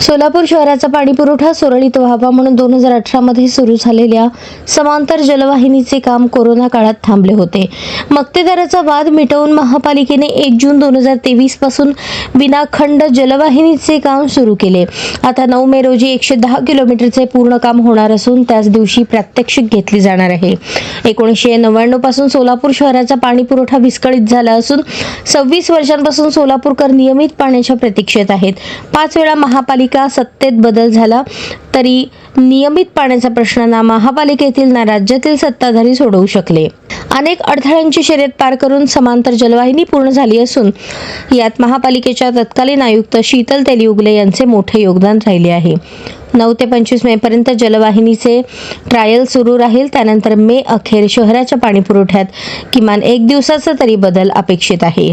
Solapur शहराचा पाणीपुरवठा सुरळीत व्हावा म्हणून दोन हजार अठरामध्ये सुरू झालेल्या समांतर जलवाहिनीचे काम कोरोना काळात थांबले होते. मक्तेदाराचा वाद मिटवून महापालिकेने एक जून दोन हजार तेवीसपासून विनाखंड जलवाहिनीचे काम सुरू केले. आता नऊ मे रोजी एकशे दहा किलोमीटरचे पूर्ण काम होणार असून त्याच दिवशी प्रात्यक्षिक घेतली जाणार आहे. एकोणीसशे नव्याण्णवपासून सोलापूर शहराचा पाणी पुरवठा विस्कळीत झाला असून सव्वीस वर्षांपासून सोलापूरकर नियमित पाण्याच्या प्रतीक्षेत आहेत. पाच वेळा महापालिका सत्तेत बदल झाला तरी नियमित पाण्याचा प्रश्न ना महापालिकेतील ना राज्यातील सत्ताधारी सोडवू शकले. अनेक अडथळ्यांची शर्यत पार करून समांतर जलवाहिनी पूर्ण झाली असून यात महापालिकेच्या तत्कालीन आयुक्त शीतल तेलिउगले यांचे मोठे योगदान राहिले आहे. नऊ ते पंचवीस मे पर्यंत जलवाहिनीचे ट्रायल सुरू राहील. त्यानंतर मे अखेर शहराच्या पाणीपुरवठ्यात किमान एक दिवसाचा तरी बदल अपेक्षित आहे.